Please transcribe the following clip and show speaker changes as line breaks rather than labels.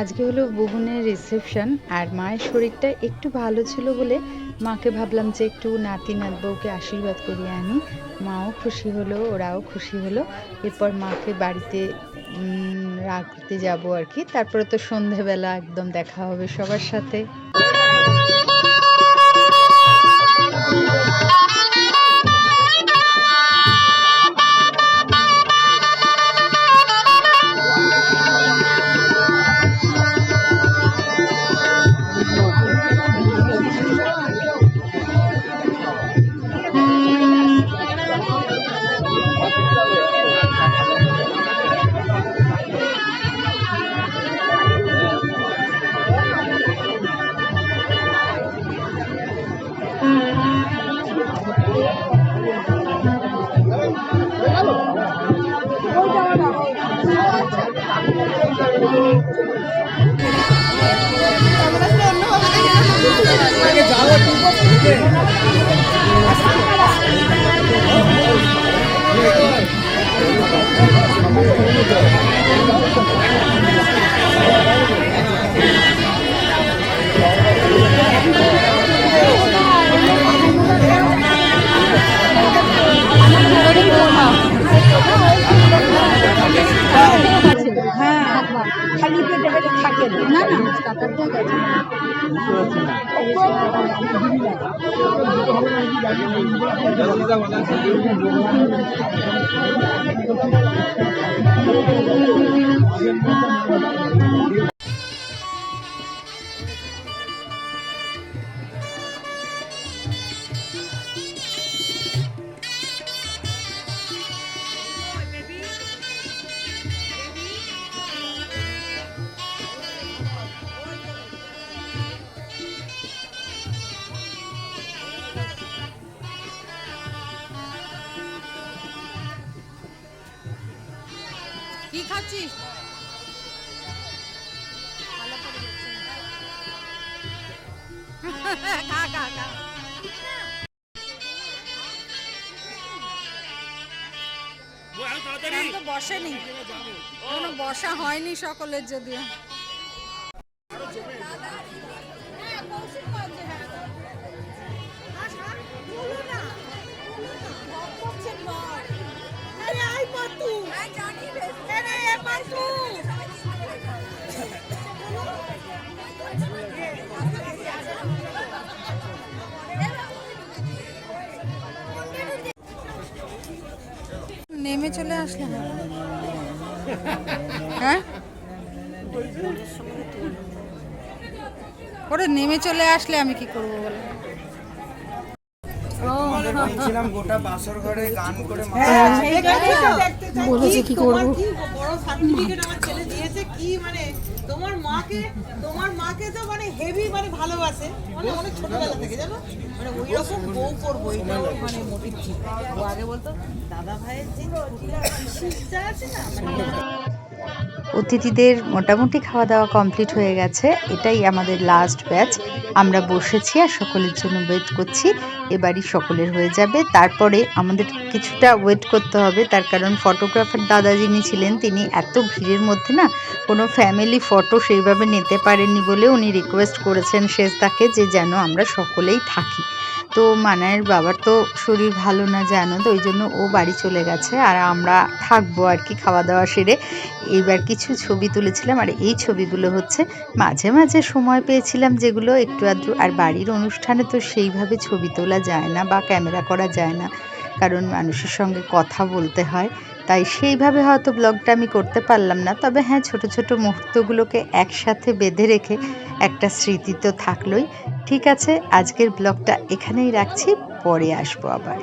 আজকে হলো বুবনের রিসেপশন আর মায়ের শরীরটা একটু ভালো ছিল বলে মাকে ভাবলাম যে একটু নাতি নাতবউকে আশীর্বাদ করিয়ে আনি। মাও খুশি হলো, ওরাও খুশি হলো। এরপর মাকে বাড়িতে রাখতে যাব আর কি। তারপরে তো সন্ধেবেলা একদম দেখা হবে সবার সাথে।
হ্যাঁ পেটে পেটে থাকে না না
কি খাচ্ছিস? খা খা বসেনি। কোনো বসা হয়নি সকলের যদিও। নেমে চলে আসলাম। হ্যাঁ? ওরে নেমে চলে আসলে আমি কি করব বলে?
ছিলাম গোটা বাসর ঘরে গান করে
বলেছে কি করব?
বড় সার্টিফিকেট আমার ছেলে দিয়েছে কি মানে তোমার মাকে তোমার মাকে তো মানে হেভি মানে ভালোবাসে। মানে অনেক ছোটবেলা থেকে জানো? মানে ওই রকম বউ করব এটাও মানে মোটিভ ছিল ও আগে বলতো দাদা ভাইয়ের যে আছে না মানে
অতিথিদের মোটামুটি খাওয়া দাওয়া কমপ্লিট হয়ে গেছে। এটাই আমাদের লাস্ট ব্যাচ আমরা বসেছি আর সকলের জন্য ওয়েট করছি। এবারই সকলের হয়ে যাবে। তারপরে আমাদের কিছুটা ওয়েট করতে হবে। তার কারণ ফটোগ্রাফার দাদা যিনি ছিলেন, তিনি এত ভিড়ের মধ্যে না কোনো ফ্যামিলি ফটো সেইভাবে নিতে পারেননি বলে উনি রিকোয়েস্ট করেছেন শেষ তাকে যে যেন আমরা সকলেই থাকি। তো মানায়ের বাবার তো শরীর ভালো না জানো, তো ওই জন্য ও বাড়ি চলে গেছে আর আমরা থাকব আর কি খাওয়া দাওয়া সেরে। এবার কিছু ছবি তুলেছিলাম আর এই ছবিগুলো হচ্ছে মাঝে মাঝে সময় পেয়েছিলাম যেগুলো একটু আধটু। আর বাড়ির অনুষ্ঠানে তো সেইভাবে ছবি তোলা যায় না বা ক্যামেরা করা যায় না। কারণ মানুষের সঙ্গে কথা বলতে হয়। তাই সেইভাবে হয়তো ব্লগটা আমি করতে পারলাম না। তবে হ্যাঁ ছোট ছোট মুহূর্তগুলোকে একসাথে বেঁধে রেখে একটা স্মৃতি তো থাকলোই। ঠিক আছে, আজকের ব্লগটা এখানেই রাখছি। পরে আসব আবার।